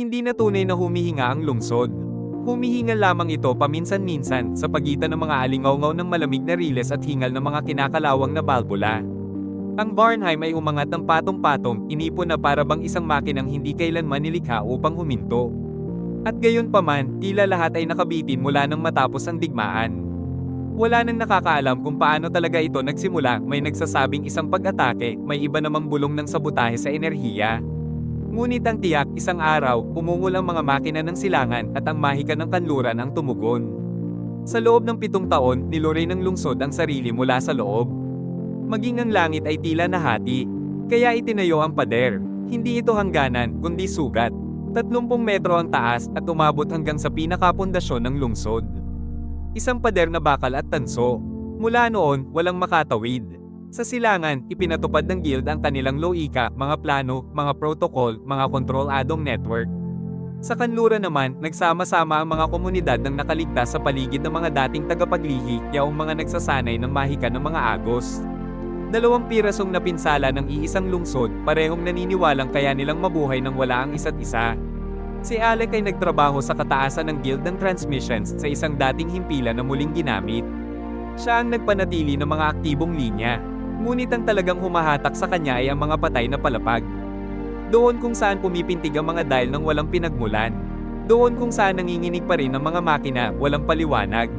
Hindi na tunay na humihinga ang lungsod. Humihinga lamang ito paminsan-minsan sa pagitan ng mga alingawngaw ng malamig na riles at hingal ng mga kinakalawang na balbula. Ang Barnheim ay umangat ng patong-patong, inipon na para bang isang makinang hindi kailanman nilikha upang huminto. At gayon pa man, tila lahat ay nakabitin mula nang matapos ang digmaan. Wala nang nakakaalam kung paano talaga ito nagsimula, may nagsasabing isang pag-atake, may iba namang bulong ng sabotahe sa enerhiya. Ngunit ang tiyak, isang araw, umungol ang mga makina ng silangan at ang mahika ng kanluran ang tumugon. Sa loob ng pitong taon, niluray ng lungsod ang sarili mula sa loob. Maging ang langit ay tila nahati, kaya itinayo ang pader. Hindi ito hangganan, kundi sugat. 30 metro ang taas at umabot hanggang sa pinakapundasyon ng lungsod. Isang pader na bakal at tanso. Mula noon, walang makatawid. Sa silangan, ipinatupad ng guild ang kanilang loika, mga plano, mga protocol, mga kontroladong network. Sa kanluran naman, nagsama-sama ang mga komunidad ng nakaligtas sa paligid ng mga dating tagapaglihi, yaong mga nagsasanay ng mahika ng mga agos. Dalawang pirasong napinsala ng iisang lungsod, parehong naniniwalang kaya nilang mabuhay nang wala ang isa't isa. Si Alec ay nagtrabaho sa kataasan ng Guild ng Transmissions sa isang dating himpilan na muling ginamit. Siya ang nagpanatili ng mga aktibong linya, ngunit ang talagang humahatak sa kanya ay ang mga patay na palapag. Doon kung saan pumipintig ang mga dial ng walang pinagmulan. Doon kung saan nanginginig pa rin ang mga makina, walang paliwanag.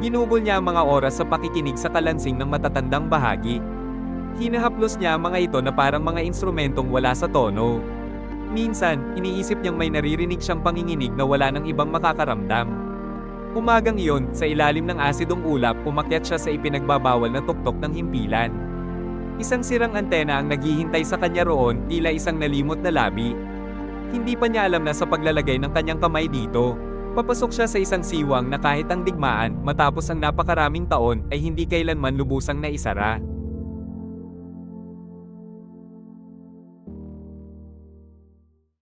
Ginugol niya ang mga oras sa pakikinig sa kalansing ng matatandang bahagi. Hinahaplos niya ang mga ito na parang mga instrumentong wala sa tono. Minsan, iniisip niyang may naririnig siyang panginginig na wala ng ibang makakaramdam. Umagang iyon, sa ilalim ng asidong ulap, umakyat siya sa ipinagbabawal na tuktok ng himpilan. Isang sirang antena ang naghihintay sa kanya roon, tila isang nalimot na labi. Hindi pa niya alam na sa paglalagay ng kanyang kamay dito, papasok siya sa isang siwang na kahit ang digmaan, matapos ang napakaraming taon, ay hindi kailanman lubusang naisara.